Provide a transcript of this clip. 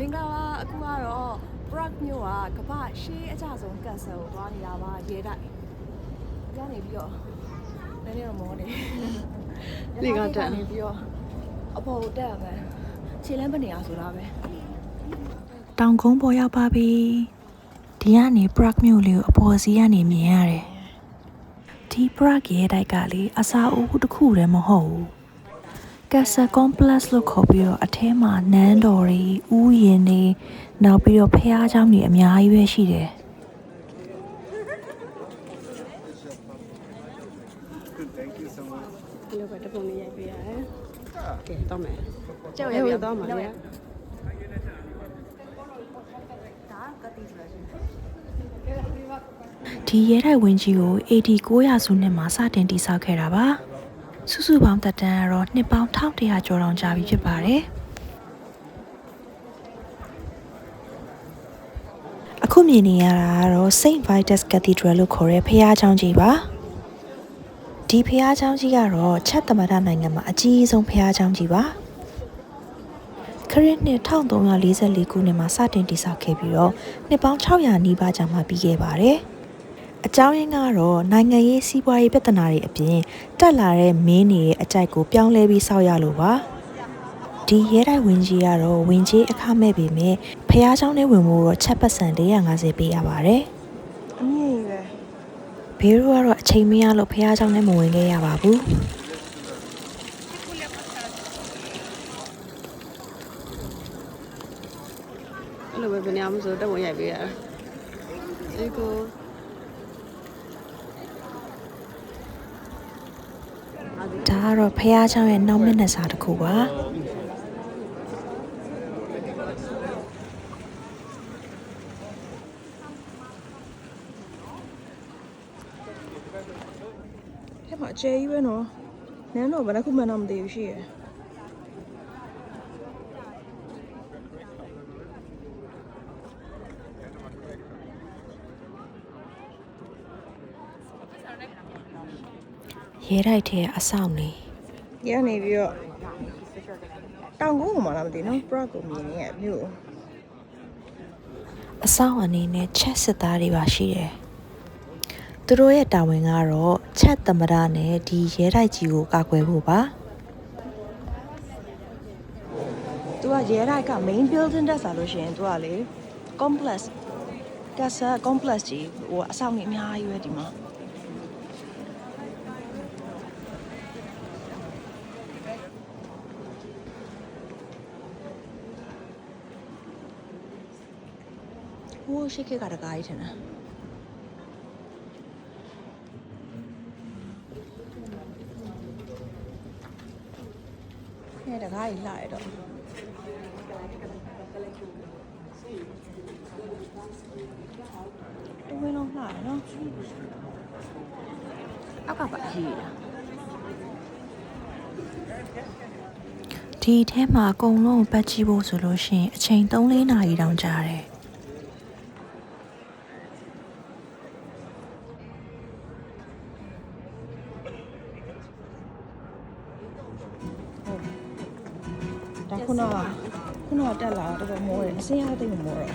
မင်္ဂလာပါအခုကတော့ Prague မြို့ကကမ္ဘာရှေးအကြဆုံးကတ်ဆယ်ကိုသွားနေတာပါရေတိုက်ကနေပြီးတော့နည်းနည်းတော့မောနေလေကတက်နေပြီးတော့အပေါ်ကိုတက်ရမယ်ခြေလမ်းပနေရဆိုတာပဲတောင်ကုန်းပေါ်ရောက်ပါပြီဒီကနေ Prague မြို့လေးကိုအပေါ်စီးကနေမြင်ရတယ်ဒီ Prague ရဲ့တိုက်ကလေအစာအုပ်တစ်ခုတည်းမဟုတ်ဘူး Castle Complex လို့ခေါ်ပြီးတော့အထဲမှာနန်းတော်တွေဥယျာဉ်တွေနောက်ပြီးတော့ဖះเจ้าတွေအများကြီးပဲရှိတယ် ဒီလိုပဲတပုံလေးရိုက်ပေးရတယ်ကဲတော့မယ်ကြောက်ရရတော့မှာလေ ဒါကတိဆိုလို့ရှိရင် ဒီရဲတိုက်ဝင်းကြီးကို AD 900စုနှစ်မှာစတင်တည်ဆောက်ခဲ့တာပါ စုစုပေါင်းတက်တန်းကတော့နှစ်ပေါင်း1100ကျော်တောင်ကြာပြီဖြစ်ပါတယ်အခုမြင်နေရတာကတော့ Saint Vitus Cathedral လို့ခေါ်တဲ့ဘုရားကျောင်းကြီးပါဒီဘုရားကျောင်းကြီးကတော့ချက်သမထနိုင်ငံမှာအကြီးဆုံးဘုရားကျောင်းကြီးပါခရစ်နှစ်1344ခုနှစ်မှာစတင်တည်ဆောက်ခဲ့ပြီးတော့နှစ်ပေါင်း600နီးပါးကြာမှပြီးခဲ့ပါတယ်။ အကြောင်းရင်းကတော့နိုင်ငံရေးစီးပွားရေးပြဿနာတွေအပြင်တက်လာတဲ့မင်းတွေရဲ့အကြိုက်ကိုပြောင်းလဲပြီးဆောက်ရလို့ပါ။ဒီရဲတိုက်ဝင်ကြီးကတော့ဝင်ကြီးအခမဲ့ပေမဲ့ဖះเจ้าနဲ့ဝင်ဖို့တော့ချက်ပတ်စံ450ပေးရပါတယ်။ အမြင့်ပဲ ဘေးတို့ကတော့အချိန်မရလို့ဖះเจ้าနဲ့မဝင်ခဲ့ရပါဘူး အဲ့လိုပဲဘယ်နေရာမှဆိုတပုံရိုက်ပေးရတယ်ဒီကို ဒါကတော့ဖះเจ้าရဲ့နောက်မျက်နှာစာတစ်ခုပါ ထဲမှာအကျယ်ကြီးပဲနော်နန်းတော့ဘယ်နှခုမှန်းတော့မသိဘူးရှိရယ် ရဲတိုက်ထဲအဆောင်နေရနေပြီးတော့တောင်ကုန်းကိုမှလာမသိနော် Prague ကိုမြင်နေရမြို့အဆောင်အနေနဲ့ချက်စစ်သားတွေပါရှိတယ်သူတို့ရဲ့တာဝန်ကတော့ချက်သမဒနဲ့ဒီရဲတိုက်ကြီးကိုကာကွယ်ဖို့ပါသူကရဲတိုက်က main building တက်စားလို့ရှိရင်သူကလေ complex castle complex ကြီးဟိုအဆောင်ကြီးအများကြီးပဲဒီမှာ ဟိုးရှိခေတ်ကတကားကြီးထင်တယ်အဲတကားကြီးလှရတော့တဝင်းလုံးလှတယ်နော်အောက်ကပါကြီးတာဒီထဲမှာအကုန်လုံးကိုပတ်ကြည့်ဖို့ဆိုလို့ရှိရင်အချိန်3-4နာရီတောင်ကြာတယ် ဒါခုနကခုနကတက်လာတာတော်တော်မောတယ်အစင်းအားသိမမောတော့